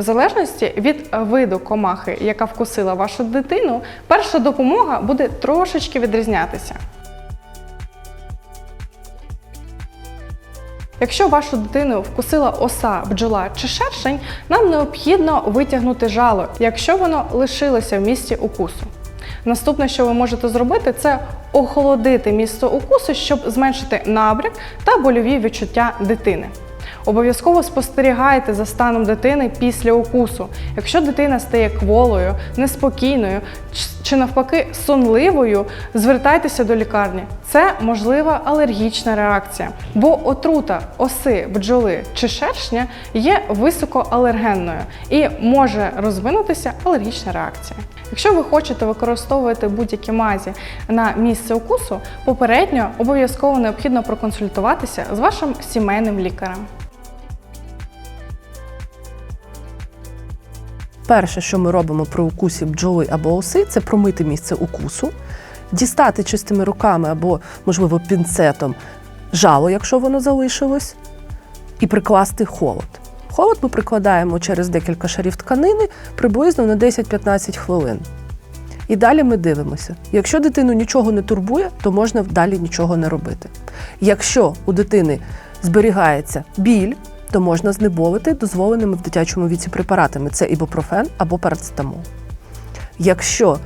В залежності від виду комахи, яка вкусила вашу дитину, перша допомога буде трошечки відрізнятися. Якщо вашу дитину вкусила оса, бджола чи шершень, нам необхідно витягнути жало, якщо воно лишилося в місці укусу. Наступне, що ви можете зробити, це охолодити місце укусу, щоб зменшити набряк та больові відчуття дитини. Обов'язково спостерігайте за станом дитини після укусу. Якщо дитина стає кволою, неспокійною чи навпаки сонливою, звертайтеся до лікарні. Це можлива алергічна реакція, бо отрута оси, бджоли чи шершня є високоалергенною і може розвинутися алергічна реакція. Якщо ви хочете використовувати будь-які мазі на місце укусу, попередньо обов'язково необхідно проконсультуватися з вашим сімейним лікарем. Перше, що ми робимо при укусі бджоли або оси, це промити місце укусу, дістати чистими руками або, можливо, пінцетом жало, якщо воно залишилось, і прикласти холод. Холод ми прикладаємо через декілька шарів тканини приблизно на 10-15 хвилин. І далі ми дивимося. Якщо дитину нічого не турбує, то можна далі нічого не робити. Якщо у дитини зберігається біль, то можна знеболити дозволеними в дитячому віці препаратами це ібупрофен або парацетамол. Якщо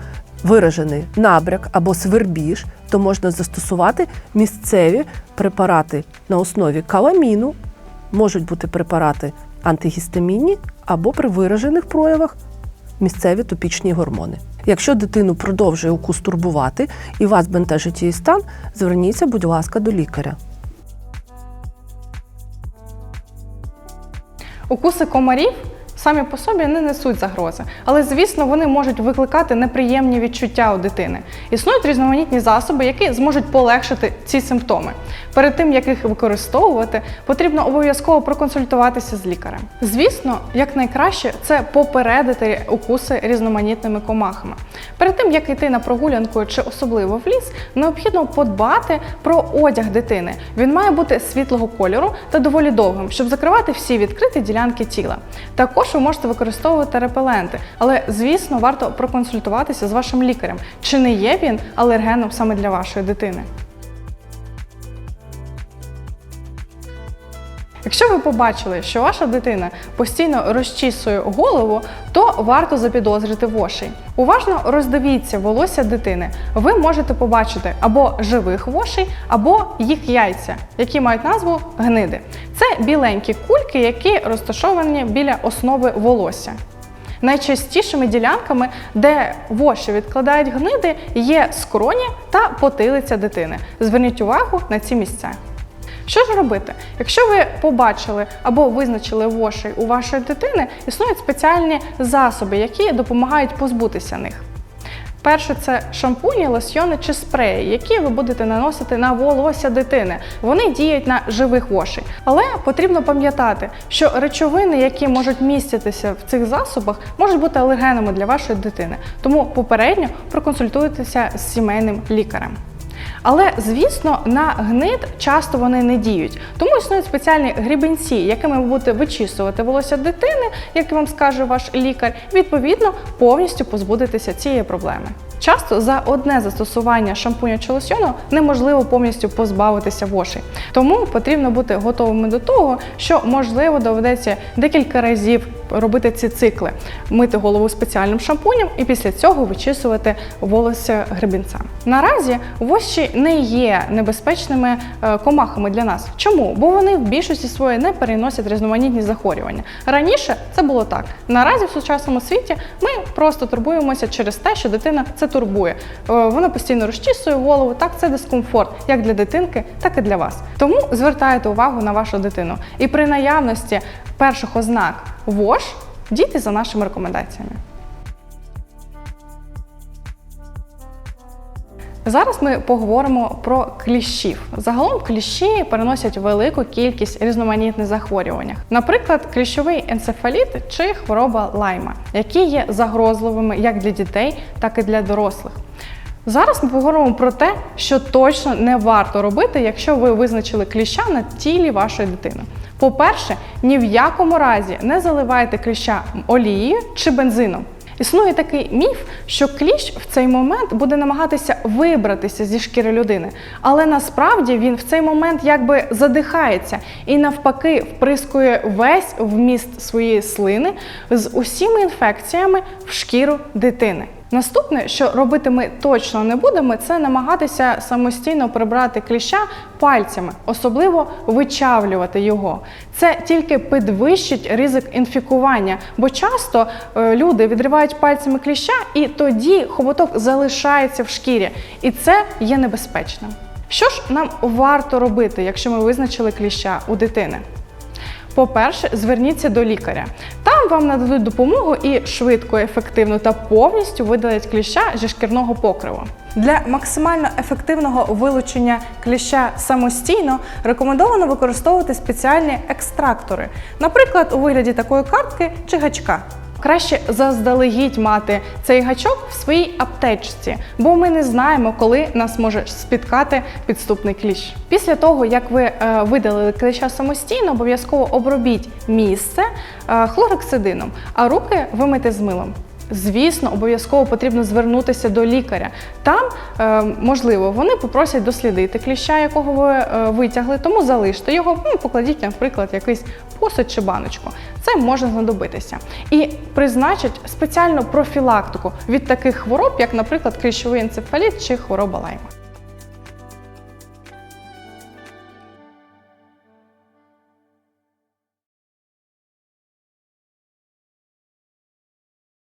виражений набряк або свербіж, то можна застосувати місцеві препарати на основі каламіну, можуть бути препарати антигістамінні або при виражених проявах місцеві топічні гормони. Якщо дитину продовжує укус турбувати і вас бентежить її стан, зверніться, будь ласка, до лікаря. Укуси комарів самі по собі не несуть загрози, але звісно вони можуть викликати неприємні відчуття у дитини. Існують різноманітні засоби, які зможуть полегшити ці симптоми. Перед тим як їх використовувати, потрібно обов'язково проконсультуватися з лікарем. Звісно, як найкраще це попередити укуси різноманітними комахами. Перед тим як йти на прогулянку чи особливо в ліс, необхідно подбати про одяг дитини. Він має бути світлого кольору та доволі довгим, щоб закривати всі відкриті ділянки тіла. Також ви можете використовувати репеленти, але звісно варто проконсультуватися з вашим лікарем, чи не є він алергеном саме для вашої дитини. Якщо ви побачили, що ваша дитина постійно розчісує голову, то варто запідозрити вошей. Уважно роздивіться волосся дитини. Ви можете побачити або живих вошей, або їх яйця, які мають назву гниди. Це біленькі кульки, які розташовані біля основи волосся. Найчастішими ділянками, де воші відкладають гниди, є скроні та потилиця дитини. Зверніть увагу на ці місця. Що ж робити? Якщо ви побачили або визначили вошей у вашої дитини, існують спеціальні засоби, які допомагають позбутися них. Перше це шампуні, лосьйони чи спреї, які ви будете наносити на волосся дитини. Вони діють на живих вошей. Але потрібно пам'ятати, що речовини, які можуть міститися в цих засобах, можуть бути алергенами для вашої дитини. Тому попередньо проконсультуйтеся з сімейним лікарем. Але, звісно, на гнид часто вони не діють. Тому існують спеціальні грібенці, якими ви будете вичісувати волосся дитини, як вам скаже ваш лікар, відповідно повністю позбудетеся цієї проблеми. Часто за одне застосування шампуня чи лосьйону неможливо повністю позбавитися вошей. Тому потрібно бути готовими до того, що можливо доведеться декілька разів робити ці цикли, мити голову спеціальним шампунем і після цього вичісувати волосся гребінцем. Наразі воші не є небезпечними е, комахами для нас. Чому? Бо вони в більшості своєї не переносять різноманітні захворювання. Раніше це було так. Наразі в сучасному світі ми просто турбуємося через те, що дитина це турбує. Е, Вона постійно розчісує голову. Так, це дискомфорт як для дитинки, так і для вас. Тому звертайте увагу на вашу дитину. І при наявності перших ознак ВОЖ дійте за нашими рекомендаціями. Зараз ми поговоримо про кліщів. Загалом кліщі переносять велику кількість різноманітних захворювань. Наприклад, кліщовий енцефаліт чи хвороба лайма, які є загрозливими як для дітей, так і для дорослих. Зараз ми поговоримо про те, що точно не варто робити, якщо ви визначили кліща на тілі вашої дитини. По-перше, ні в якому разі не заливайте кліща олією чи бензином. Існує такий міф, що кліщ в цей момент буде намагатися вибратися зі шкіри людини, але насправді він в цей момент якби задихається і навпаки вприскує весь вміст своєї слини з усіма інфекціями в шкіру дитини. Наступне, що робити ми точно не будемо, це намагатися самостійно прибрати кліща пальцями, особливо вичавлювати його. Це тільки підвищить ризик інфікування, бо часто е, люди відривають пальцями кліща, і тоді хоботок залишається в шкірі, і це є небезпечним. Що ж нам варто робити, якщо ми визначили кліща у дитини? По-перше, зверніться до лікаря. Там вам нададуть допомогу і швидко, ефективно та повністю видалять кліща зі шкірного покриву. Для максимально ефективного вилучення кліща самостійно рекомендовано використовувати спеціальні екстрактори, наприклад, у вигляді такої картки чи гачка. Краще заздалегідь мати цей гачок в своїй аптечці, бо ми не знаємо, коли нас може спіткати підступний кліщ. Після того, як ви е, видалили кліща самостійно, обов'язково обробіть місце е, хлорексидином, а руки вимийте з милом. Звісно, обов'язково потрібно звернутися до лікаря. Там, е, можливо, вони попросять дослідити кліща, якого ви е, витягли, тому залиште його, ну, покладіть, наприклад, якийсь посуд чи баночку. Це може знадобитися. І призначать спеціальну профілактику від таких хвороб, як, наприклад, кліщовий енцефаліт чи хвороба лайма.